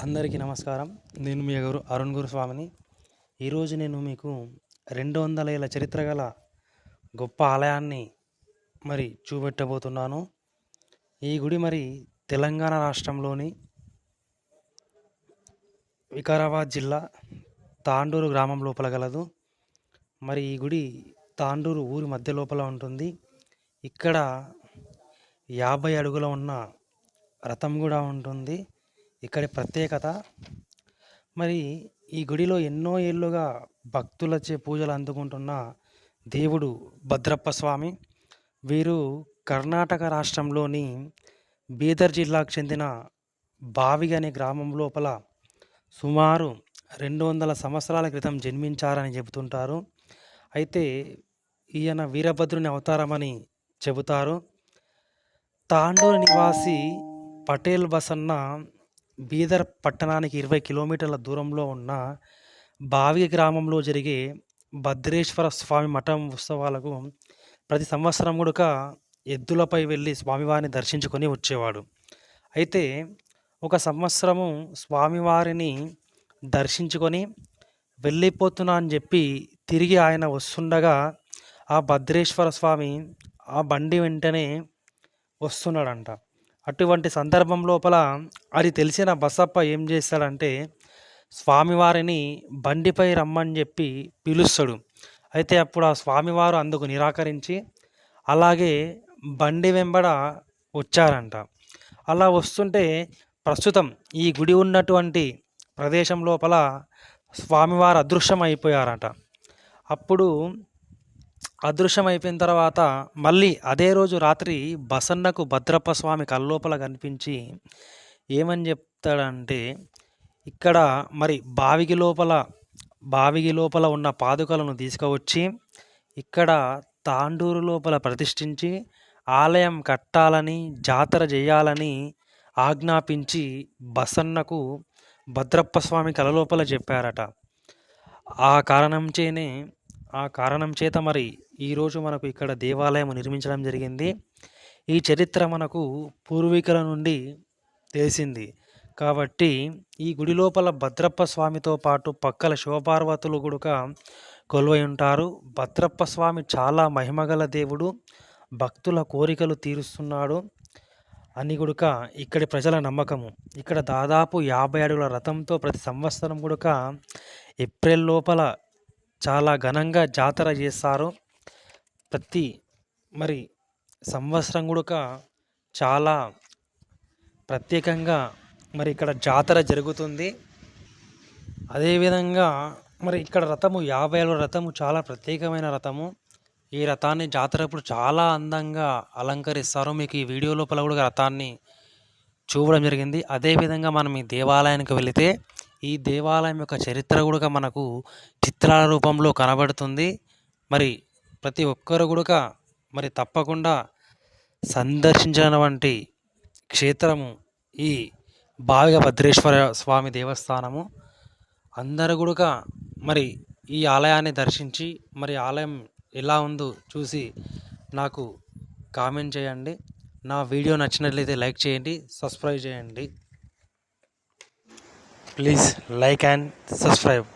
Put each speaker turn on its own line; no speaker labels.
అందరికీ నమస్కారం. నేను మీ గురు అరుణ్ గురుస్వామిని. ఈరోజు నేను మీకు రెండు వందల ఏళ్ళ చరిత్ర గల గొప్ప ఆలయాన్ని మరి చూపెట్టబోతున్నాను. ఈ గుడి మరి తెలంగాణ రాష్ట్రంలోని వికారాబాద్ జిల్లా తాండూరు గ్రామం లోపల గలదు. మరి ఈ గుడి తాండూరు ఊరి మధ్య లోపల ఉంటుంది. ఇక్కడ యాభై అడుగుల ఉన్న రథం కూడా ఉంటుంది. ఇక్కడి ప్రత్యేకత. మరి ఈ గుడిలో ఎన్నో ఏళ్ళుగా భక్తులచే పూజలు అందుకుంటున్న దేవుడు భద్రప్ప స్వామి. వీరు కర్ణాటక రాష్ట్రంలోని బీదర్ జిల్లాకు చెందిన బావిగ అనే గ్రామం లోపల సుమారు రెండు వందల సంవత్సరాల క్రితం జన్మించారని చెబుతుంటారు. అయితే ఈయన వీరభద్రుని అవతారమని చెబుతారు. తాండూరు నివాసి పటేల్ బసన్న బీదర్ పట్టణానికి ఇరవై కిలోమీటర్ల దూరంలో ఉన్న బావి గ్రామంలో జరిగే భద్రేశ్వర స్వామి మఠం ఉత్సవాలకు ప్రతి సంవత్సరం కూడా ఎద్దులపై వెళ్ళి స్వామివారిని దర్శించుకొని వచ్చేవాడు. అయితే ఒక సంవత్సరము స్వామివారిని దర్శించుకొని వెళ్ళిపోతున్నా అని చెప్పి తిరిగి ఆయన వస్తుండగా ఆ భద్రేశ్వర స్వామి ఆ బండి వెంటనే వస్తున్నాడంట. అటువంటి సందర్భం లోపల అది తెలిసిన బసప్ప ఏం చేస్తాడంటే స్వామివారిని బండిపై రమ్మని చెప్పి పిలుస్తాడు. అయితే అప్పుడు ఆ స్వామివారు అందుకు నిరాకరించి అలాగే బండి వెంబడ వచ్చారంట. అలా వస్తుంటే ప్రస్తుతం ఈ గుడి ఉన్నటువంటి ప్రదేశం లోపల స్వామివారు అదృశ్యం అయిపోయారట అప్పుడు అదృశ్యం అయిపోయిన తర్వాత మళ్ళీ అదే రోజు రాత్రి బసన్నకు భద్రప్ప స్వామి కల్లోపల కనిపించి ఏమని చెప్తాడంటే ఇక్కడ మరి బావికి లోపల బావికి లోపల ఉన్న పాదుకలను తీసుకువచ్చి ఇక్కడ తాండూరు లోపల ప్రతిష్ఠించి ఆలయం కట్టాలని జాతర చేయాలని ఆజ్ఞాపించి బసన్నకు భద్రప్ప స్వామి కలలోపల చెప్పారట. ఆ కారణంచేనే ఆ కారణం చేత మరి ఈరోజు మనకు ఇక్కడ దేవాలయం నిర్మించడం జరిగింది. ఈ చరిత్ర మనకు పూర్వీకుల నుండి తెలిసింది. కాబట్టి ఈ గుడి లోపల భద్రప్ప స్వామితో పాటు పక్కల శివపార్వతులు కూడా కొలువై ఉంటారు. భద్రప్ప స్వామి చాలా మహిమగల దేవుడు. భక్తుల కోరికలు తీరుస్తున్నాడు. అని గుడుక ఇక్కడి ప్రజల నమ్మకము. ఇక్కడ దాదాపు యాభై అడుగుల రథంతో ప్రతి సంవత్సరం గుడుక ఏప్రిల్ లోపల చాలా ఘనంగా జాతర చేస్తారు ప్రతి మరి సంవత్సరం కూడా చాలా ప్రత్యేకంగా మరి ఇక్కడ జాతర జరుగుతుంది. అదేవిధంగా మరి ఇక్కడ రథము యాభై ఏళ్ళ రథము చాలా ప్రత్యేకమైన రథము. ఈ రథాన్ని జాతరప్పుడు చాలా అందంగా అలంకరిస్తారు. మీకు ఈ వీడియో లోపల కూడా రథాన్ని చూడడం జరిగింది. అదేవిధంగా మనం ఈ దేవాలయానికి వెళితే ఈ దేవాలయం యొక్క చరిత్ర కూడా మనకు చిత్రాల రూపంలో కనబడుతుంది. మరి ప్రతి ఒక్కరు కూడా మరి తప్పకుండా సందర్శించినటువంటి క్షేత్రము ఈ బావిగ భద్రేశ్వర స్వామి దేవస్థానము. అందరు కూడా మరి ఈ ఆలయాన్ని దర్శించి మరి ఆలయం ఎలా ఉందో చూసి నాకు కామెంట్ చేయండి. నా వీడియో నచ్చినట్లయితే లైక్ చేయండి సబ్స్క్రైబ్ చేయండి. Please like and subscribe.